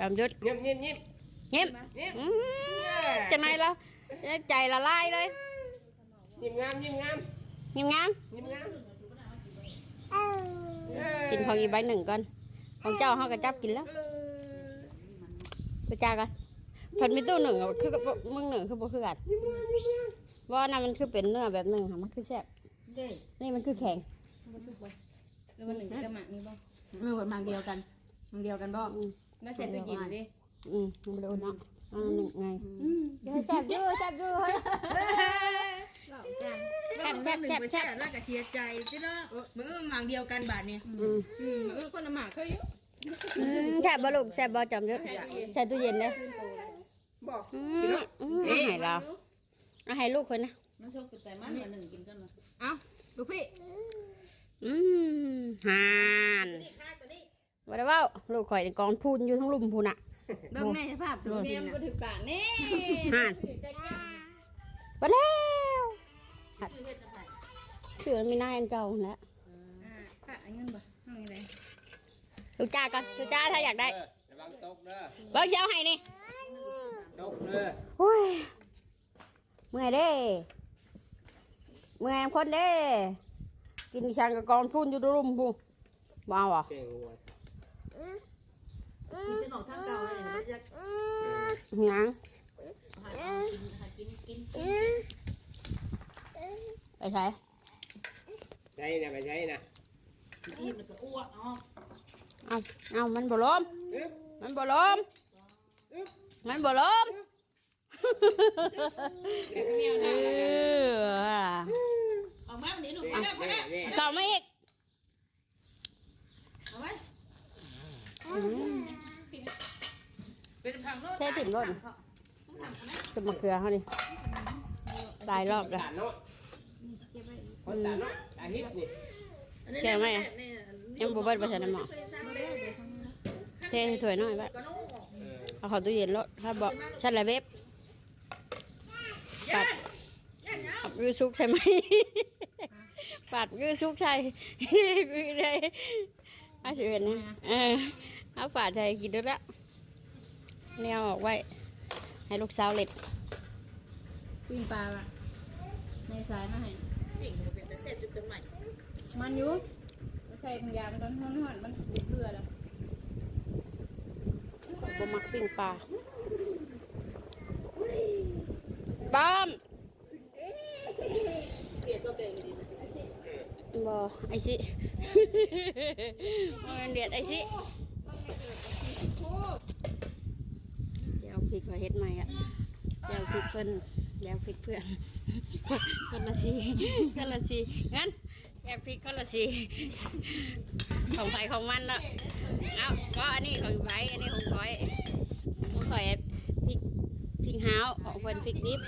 จอมยุทธเงียบเงียบเงียบเงียบเงียบอื้อจะไหนแล้วใจละลายเลยเงียบงามเงียบงามเงียบงามเงียบงามกินของอีกใบหนึ่งก่อนของเจ้าเขาก็จับกินแล้วไปจ้ากันผัดมีตู้หนึ่งอะคือกับมึงหนึ่งคือบ่คือกันว่านั่นมันคือเป็นเนื้อแบบหนึ่งค่ะมันคือแซ่บเด้นี่มันคือแข็งมันทุกวันแล้ววันหนึ่งจะหมักนี่บ้างเออมันเดียวกันมันเดียวกันบ่ อืมแล้วเสร็จตัวกินดิอืมมันบ่ได้อุ่นเนาะอันหนึ่งไงอืมเดี๋ยวแซ่บอยู่แซ่บอยู่เฮ้ยแซ่บแซ่บแซ่บแซ่บแล้วก็เสียใจสิเนาะมือหมางเดียวกันบาทนี่อืมอืมเออคนละหมากเขาอยู่อืมแซ่บบ่ลูกแซ่บบ่จอมยุทธใส่ตู้เย็นเด้อบอกอืมอืมเอาให้เราเอาให้ลูกคนนะมันชอบกินแต่มันวันหนึ่งกินกันเลยเอ้าลูกพี่อืมหาน ว่าได้เว่าลูกข่อยในกองพูนอยู่ทั้งลุมพูนอะ เบิ่งแม่สภาพตัวเมียมันบ่ถึกปากแน่หาน ไปแล้วเสือมีหน้าอันเก่าแล้วอ่าค่ะเงินบ่เฮานี่เลยลูกจ้ากันลูกจ้าถ้าอยากได้เออระวังตกเด้อเบิ้งเช้าให้นี่ตกเด้อโอ้ยเมื่อยเด้เมื่อยคนเด้ กินชังกับกองพูนอยู่ทั้งลุมพูว้าวอะเก่งวัว กินจะหนอกทางเก่าเลยนะจะหยังกินกินกินไปใช้ใช่นะไปใช่นะอิ่มแล้วก็อ้วกอ๋อเอาเอามันบ่ลมมันบ่ลมมันบ่ลมเออเอามาวันนี้หนูนี่นี่นี่ต่อมาอีก เอาไว้ เป็นทางโน้นเทถิ่มรถจะมาเกลือเขาดิตายรอบเลยตาโน้ตคนตาโน้ตตาฮิปนี่แกงไหมอะยังบ่เบิดไปใส่น้ำหมอเทให้ถ้วยหน่อยไว้เออเอาเข้าตู้เย็นรถถ้าบอกชัดละเว็บปัดปัดยือซุกใช่ไหมปัดยือซุกใช่ยือได้อาสิเป็นนะเออ เอาปัดใช่กินด้วยละแนวออกไว้ ให้ลูกสาวเล็ดปิ้งปลาอะในสายมาให้ปิ่งเป็นแต่เสร็จจุดกันใหม่ มันอยู่ใส่ของยามันตอนฮ้อนๆมันบุดเบื่อแล้วบ่มักปิ้งปลาบ้อมเปลี่ยนตัวเก่งดีบ่ไอซิมันเดือดไอซิ เดี๋ยวพริกขอเฮ็ดใหม่อะเดี๋ยวพริกเพิ่นเดี๋ยวพริกเพื่อนคนละสีคนละสีงั้นแยกพริกคนละสีของไผของมันเนาะเอาก็อันนี้ของไผอันนี้ของก้อยของก้อยพริกพริกห้าวของเพิ่นพริกดิบ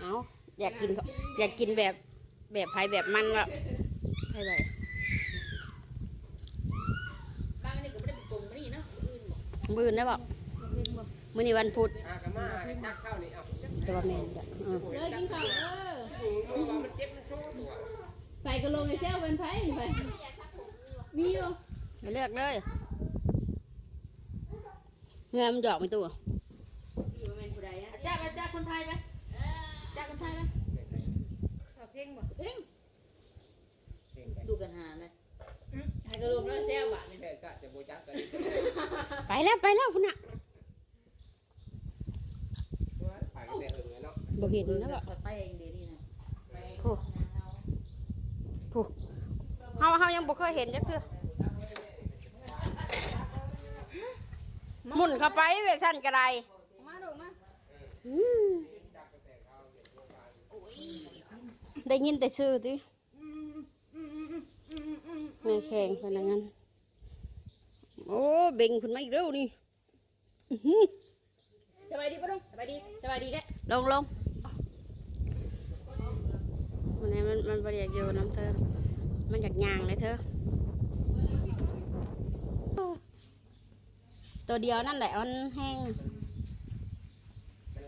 เอาอยากกินเขาอยากกินแบบแบบไผแบบมันละไผแบบางอันนี้ก็ไม่ได้เป็นกลมนี่นะอื่นบอก มืออนได้บอกมื้อนี้วันพุธอากามาให้ตักข้าวนี่เอาแต่ว่าแม่นจ้ะเออเลยกินข้าวเออมือว่ามันเจ็บมันโซ่ตัวไปก็ลงไอ้เซลเป็นไผไปมีอยู่ไปเลือกเลยเงื่อมันดอกไม่ตัวอยู่เป็นผู้ใดอะจ้าไปจ้าคนไทยไหมจ้าคนไทยไหมสอบเพลงบ่เพ่งดูกันหาเลย ไปก็ลงแล้วเซลบาดนี่แค่สะจะโบจักกันไปแล้วไปแล้วพุ่นน่ะไปกันแต่หึงเนาะบ่เห็นนะบ่ไปเองเดี๋ยวนี้นะโอ้ผู้เฮาเฮายังบ่เคยเห็นจักเทื่อหมุนเข้าไปเวกซั่นก็ได้มาดูมาอืมได้ยินแต่ชื่อติ ในแข่งพนักงานโอ้เบ่งขึ้นมาอีกเร็วนี่อื้อหือสบายดีปะลุงสบายดีสบายดีเด้ลงลงวันนี้มันมันบริยากอยู่น้ำเธอ มันอยากย่างเลยเธอ ตัวเดียวนั่นแหละมันแห้ง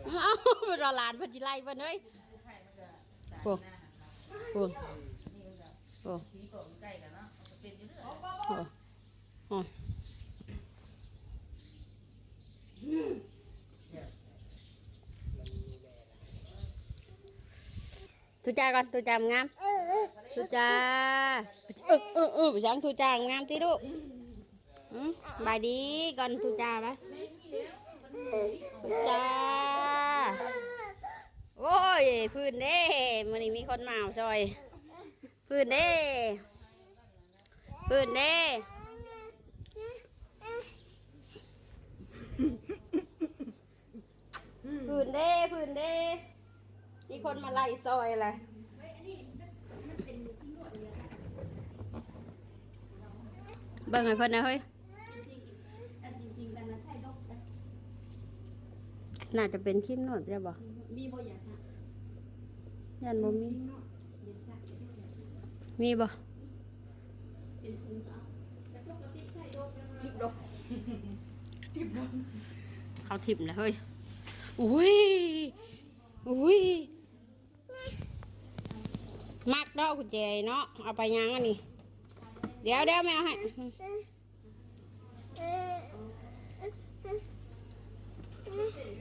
เอาไปรอหลานเพันจิไลเพิ่นเฮ้ยโอ้โหโอ้ อ๋อทุจาก่อนทุจ้างามทุจาเออเออเออสังทุจ้างามที่ลูกบายดีก่อนทุจาไหมทุจาโอ้ยพื้นเด้มันนี่มีคนมาซอย พื้นเด้ พื้นเด้พื้นเด้พื้นเด้มีคนมาไล่ซอยอะไรเบิ่งให้เพิ่นนะเฮ้ยจริงๆกันนะใช่ดอกน่าจะเป็นครีมนวดใช่บ่มีบ่อย่าซะยันบ่มีอย่าซะมีบ่ เป็นถุงก็เอาแต่ปกติใส่ดอกทิบดอกเขาทิมแล้วเฮ้ยอุ้ยอุ้ยมักดอกกุญแจเนาะเอาไปยังอันนี้เดี๋ยวเดี๋ยวแมวให้อะดึง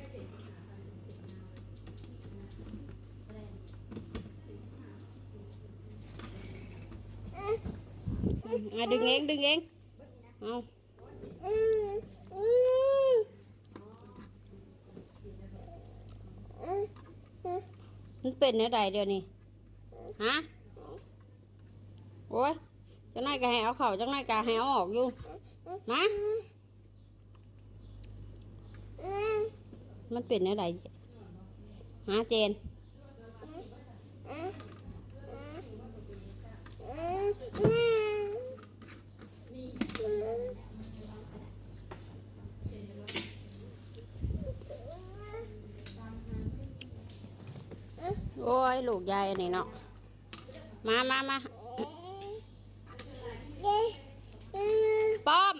เองดึงเองเอามันเป็นอะไรเดี๋ยวนี้ฮะโอ้ยจังไรก็ให้เอาเข่าจังไรก็ให้เอาออกอยู่มามันเป็นอะไรฮะเจน โอ้ย ลูกยายอันนี้เนาะ มามามาป้อม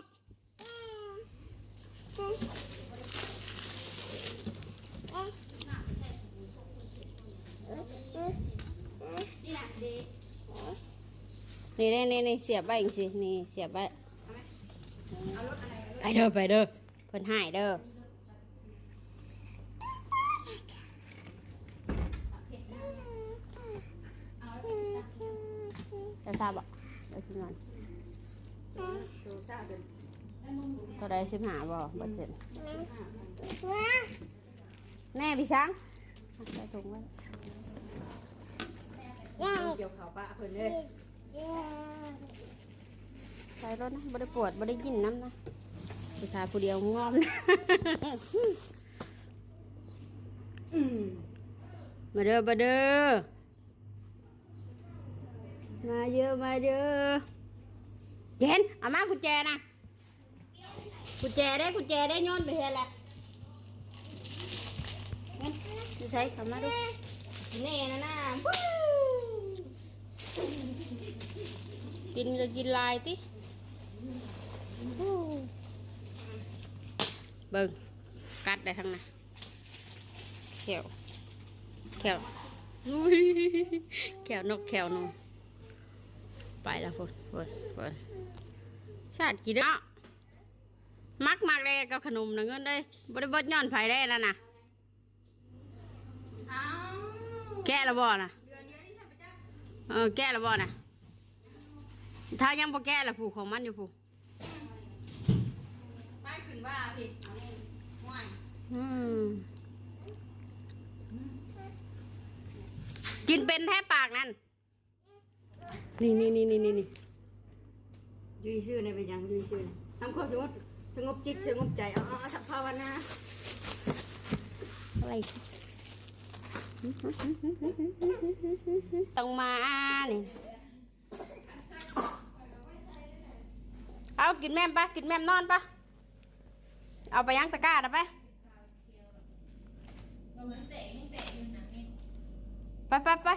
นี่นี่นี่นี่เสียบไปอีกสิ นี่เสียบไปไปเด้อไปเด้อเพิ่นหายเด้อ จะทราบอะเดี๋ยวคิดก่อนดูซะเดินก็ได้สิบหาบ่เบัดเสร็จแน่พี่ช้างใส่ถุงไว้เกี่ยวเขาปะเพิ่นเลยใส่รถนะบ่ได้ปวดบ่ได้ยินน้ำนะผู้ชายผู้เดียวงอมนะอืมมาเด้อมาเด้อ มาเยอะมาเด้อเห็นเอามากุญแจนะกุญแจได้กุญแจได้โยนไปเฮ็ดแหละเห็นดูใช้เข้ามาดูแน่นะน่ะกินก็กินลายติเบิ่งกัดได้ทั้งนั้นแขวแขวอุ้ยแขวนกแขวนู ไปแล้วพุ่นพุ่นพุ่นชาติกี่เนาะมักมากเลยกับขนมนะเงินเลยบริบทย้อนไฟได้แล้วนะอ้าวแกะและบ่นะเดือนเดียวนี่ใช่ปะจ๊ะเออแกะและบ่นะถ้ายังบ่แกะละผูกของมันอยู่ผูกได้ขึ้นว่าพี่เอาแน่ห่วยอืมกินเป็นแทบปากนั่น นี่นี่นี่นี่นี่นี่ยืนชื่อในเป็นยังยืนชื่อทำความสงบสงบจิตสงบใจเอาเอาเอาสักภาวนาอะไรต้องมานี่เอากินแม่มปะกินแม่มนอนปะเอาไปยังตะกร้านะไปไปไปไป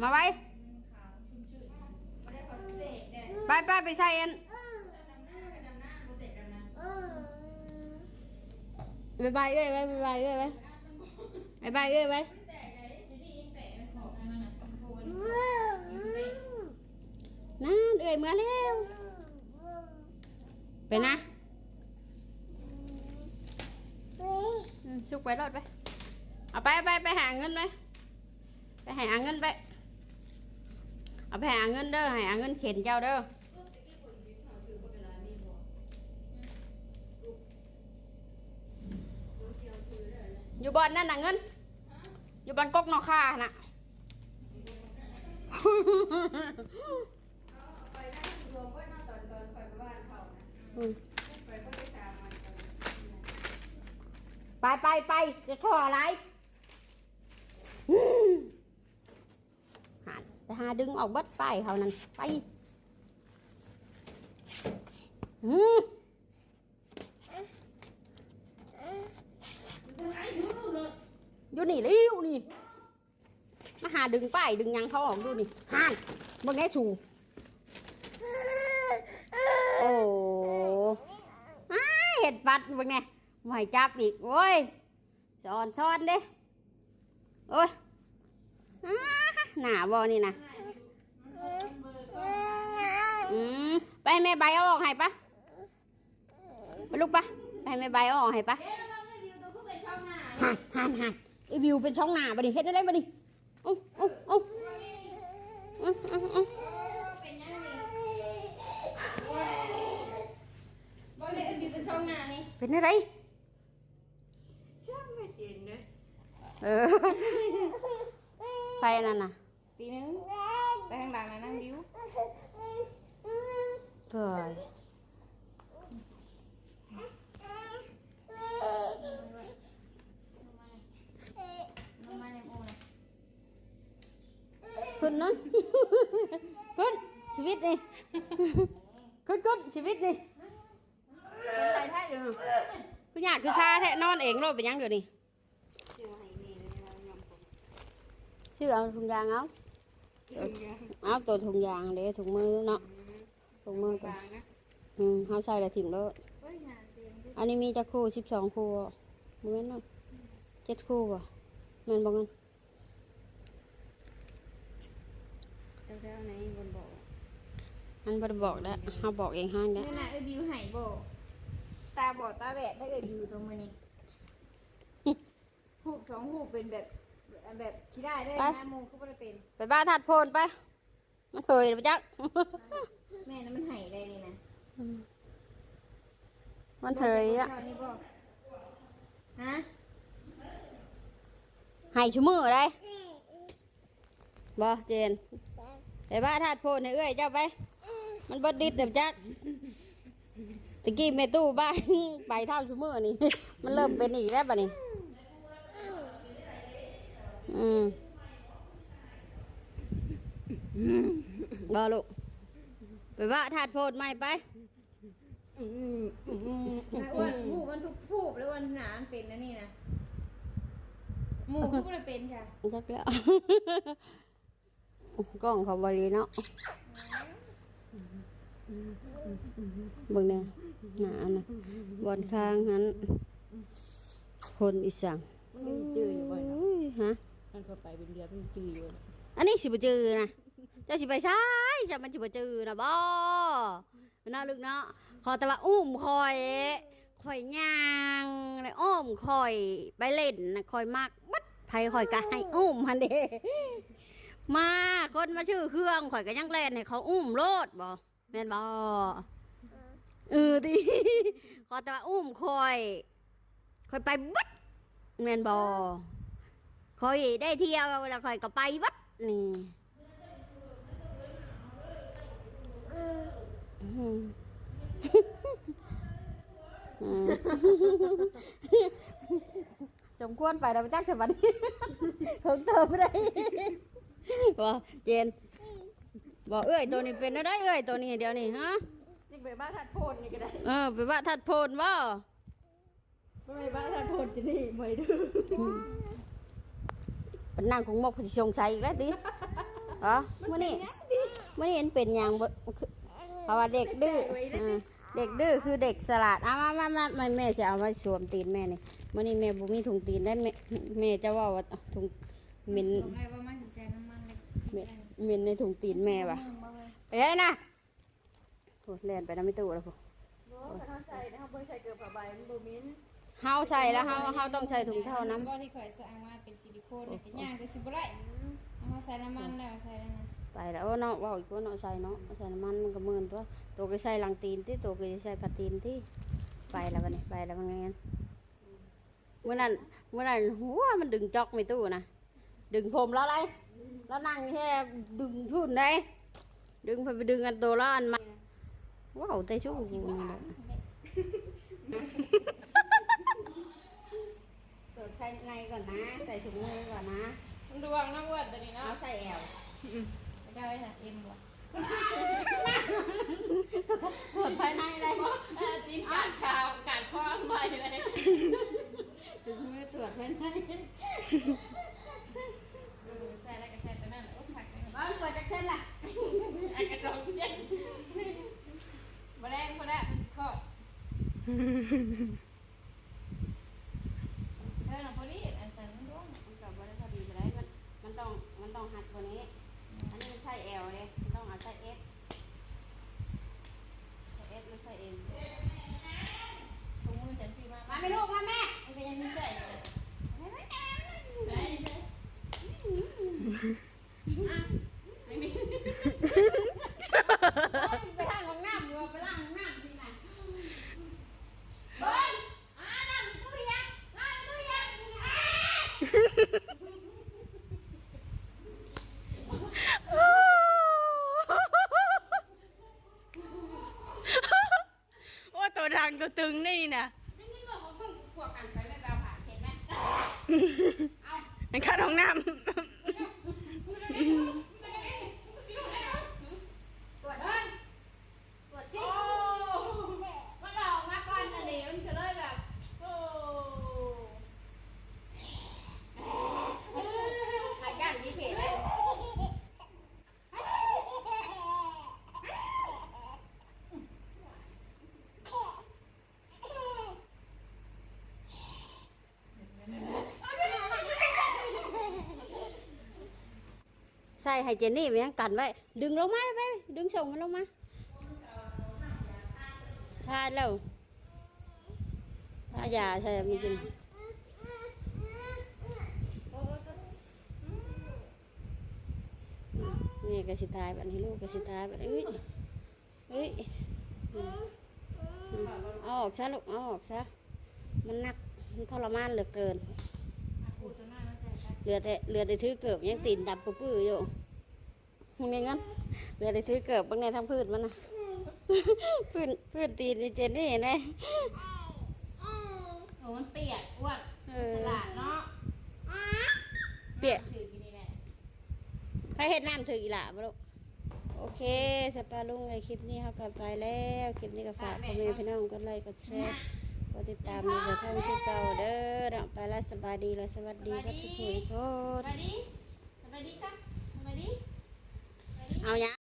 มาไว้ ไปไปไปใส่อันบายบายเอ้ยบายบายเอ้ยบายบายเอ้ยบายนั่นเอ้ยมาเร็วไปนะชุกไปรถไป เอาไปไปไปหาเงินไหมไปหาเงินไป เอาไปหาเงินเด้อหาเงินเข็นเจ้าเด้ออยู่บอนนั่นน่ะเงิน อยู่บอนกกนอกค่าน่ะไปไว้เนาะตอนตอนไปบ้านเขานะไปไปไปจะช่ออะไร หาไปหาดึงออกเบัดไปเขานั่นไปอืมอยู่นี่เริวนี่ มาหาดึงป้ายดึงยังเขาออกดูนี่ห่านบิ่งแน่ชูโอ้เห็ดปัดบิ่งแน่ไม่จับอีกโอ้ยสอนสอนเด้โอ้ย หนาบอนี่นะอืมไปให้แม่ใบเอาออกให้ปะไปลูกปะไปให้แม่ใบเอาออกให้ปะเอ๊ะแล้วมันก็อยู่ตัวคือเป็นช่องหน้าหันหันหันไอวิวเป็นช่องหนาบดิเฮ็ดได้ไหมดิอุ้อุ้อุ้อุ้อุ้อุ้เป็นยังไงบ่เลยอยู่เป็นช่องหน้านี่เป็นอะไรช่างไม่จริงเด้อเออไปนั่นน่ะ ปีนึงไปข้างหลังนะนั่งวิวเฮ้ยลงมาในโมนะขึ้นนั่นขึ้นชี เป็นไรแท้เด้อคือหยาดคือชาแท้นอนเองโลดเป็นหยังเดี๋ยวนี้ชื่อให้นี่เลยเรายอมผมชื่อเอาถุงยางเอาชื่อยังเอาตัวถุงยางเด้ถุงมือเนาะถุงมือตัวบางนะอืมเขาใส่ละถิ่มแล้วเฮ้ยงานเต็มด้วยอันนี้มีจักคู่สิบสองคู่บ่บ่แม่นเนาะเจ็ดคู่บ่แม่นบ่เงินเจ้าเจ้าไหนบนบอกอันบ่ได้บอกแล้วเฮาบอกเองห้างเด้อนี่นะเอ้ยวิวหายโบตาบอดตาแหวะถ้าเอ้ยวิวตรงมือนี่หูกสองหูกเป็นแบบ แบบที่ได้ได้นะโมก็ไม่ได้เป็นไปบ้านทัดโพนไป มันเคยไปจัก แม่นั้นมันหายได้นี่นะมันเคยอะเท่านี้บ่ฮะให้ชั่วมือได้บ่เจนไปบ้านทัดโพนให้เอ้ยเจ้าไป มันบ่ดิดเด้อจักตะกี้แม่ตู้บ้าน ไปเท่าชั่วมือนี่ มันเริ่มเป็นอีกแล้วบัดนี้ อืมบ่ลูกไปบ้านทัดโพนใหม่ไปอืมอืมไอ้อ้วนหูกมันทุกผูบแล้วอ้วนหนามันเป็นนะนี่นะหมูก็ไม่ได้เป็นค่ะจักแล้วกล้องเขาบริเนาะเบิ่งเนี่ยหนานะบอนข้างหันคนอีสังมันมีจื้ออยู่บ่อยเนาะอุ้ยฮะ มันเข้าไปเป็นเดือนมันจื้อยู่อันนี้สิบจือนะเจ้าสิไปใช้จะมันสิบจือนะบ่น่าลึกเนาะขอแต่ว่าอุ้มคอยคอยย่างเลยอ้อมคอยไปเล่นนะคอยมากบัดไผคอยก็ให้อุ้มฮันเดมาคนมาชื่อเครื่องข่อยก็ยังเล่นให้เขาอุ้มโลดบ่แม่นบ่เออดิขอแต่ว่าอุ้มคอยคอยไปบัดแม่นบ่ คอยได้เที่ยวแล้วคอยก็ไปบัดนี่อืมอืมสมควรไปเราไปจักสวัสดีเพิ่มเติมไม่ได้บอกเจน บอกเอ้ยตัวนี้เป็นอะไรเอ้ยตัวนี้เดี๋ยวนี้ฮะนี่ไปบ้านทัดโพดนี่ก็ได้ เออไปว่าทัดโพนว่าไปบ้านทัดโพดจะนี่ไม่ดื้อ เป็นนางของมกชงชัยอีกแล้วดิเหรอเมื่อนี้เมื่อนี้เห็นเป็นอย่างบ่คือเพราะว่าเด็กดื้อเออเด็กดื้อคือเด็กสลัดเอามามามามาแม่จะเอามาสวมตีนแม่นี่เมื่อนี้แม่บุมีถุงตีนได้แม่แม่จะว่าว่าถุงเหม็นผมเลยว่ามันสิแซนน้ำมันเลยเหม็นเหม็นในถุงตีนแม่ปะมึงบ่เว้ยไปได้นะโอ้แล่นไปน้ำไม่ตู้แล้วพอบ่ถ้าเขาใส่นะเขาบ่ใส่เกลือผ้าใบมันบ่มิ้น เฮาใส่แล้วเฮาเฮาต้องใส่ถุงเท้าน้ำก็ที่ข่อยสร้างมาเป็นซิลิโคนเนี่ยเป็นย่างก็สิบ่ได้เอามาใส่น้ำมันแล้วใส่แล้วนะไปแล้วเนาะเว่าอีกว่าเนาะใส่เนาะใส่น้ำมันมันก็หมื่นตัวตัวก็ใส่หลังตีนที่ตัวก็ใส่ผัดตีนที่ไปแล้ววันนี้ไปแล้วมันไงนเมื่อนั้นเมื่อนั้นหัวมันดึงจอกไม่ตู้นะดึงผมแล้วอะไรแล้วนั่งแค่ดึงทุ่นได้ ดึงไปไปดึงอันตัวแล้วอันมาว้าวเตะชู้กูนี่แหละเกิดใส่ในก่ อนนะ ใส่ถุงมือก่อนนะมันดวงนะอ้วนตัวนี้เนาะเอาใส่แอวไม่ได้เลยค่ะเอ็มว่ะตรวจภายในเลยเออตีนกัดขาวกัดคว้างไปเลยถึงมือตรวจภายในเออใส่อะไรก็ใส่ตัวนั้นโอ้ผักเลยบ้านเปิดจากเส้นล่ะไอ้กระจองเช่นมาแรงพอได้มันสิคลอดเออหนูพอดีอันสันมันร่วง มันกับบริษัทดีไปได้มันมันต้องมันต้องหัดตัวนี้ อันนี้มัน ใช่แอลเลยมันต้องเอาใช่เอสใช่เอสไม่ใช่เอ็ม ถุงมือฉันชื่อมา มาไม่ลูกมาแม่ มันก็ยังมีใส่อยู่เลยได้ใช่อะไม่มี ไปล้างห้องน้ำอยู่ไปล้างห้องน้ำที่ไหน เฮ้ยอ่านั่งตู้ยังนั่งตู้ยัง โอ้ ตัวดังตัวตึงนี่นะนี่นี่บอกว่าเพิ่งพวกกันไปไม่แปลผ่าเห็นไหมในข้าห้องน้ตรวจตรวจสิมันหลอกมาก่อนอันนี้มันก็เลยแบบ โอ้ หายกันมีเพจเลย ใส่ให้เจนนี่ไปยังกันไว้ดึงลงมาไปดึงส่งมันลงมาทาแล้วทายาใช่มีกินนี่กระสิทายแบบนี้ลูกกระสิทายแบบนี้เฮ้ยอืมอืมเอาออกซะลูกเอาออกซะมันหนักมันทรมานเหลือเกินเหลือแต่เหลือแต่ถือเกือบยังตีนดำปื้ออยู่ มึงไงงั้นเหลือแต่ถือเกือบบางในทั้งพืชมันนะพืชพืชตีนนี่เจนนี่นะโอ้มันเปียกอ้วนเออสลัดเนาะเปียกถือกินนี่แหละใครเห็ดน้ำถืออีหล่ะบ่ลูกโอเคสปาลุงไอคลิปนี้เขาก็ไปแล้วคลิปนี้ก็ฝากพ่อแม่พี่น้องกดไลค์กดแชร์กดติดตามในสถานที่เก่าเด้อเนาะไปแล้วสบายดีแล้วสวัสดีก็ทุกคนทุกคสนบายดีสบายดีค่ะสบายดี เอาหยัง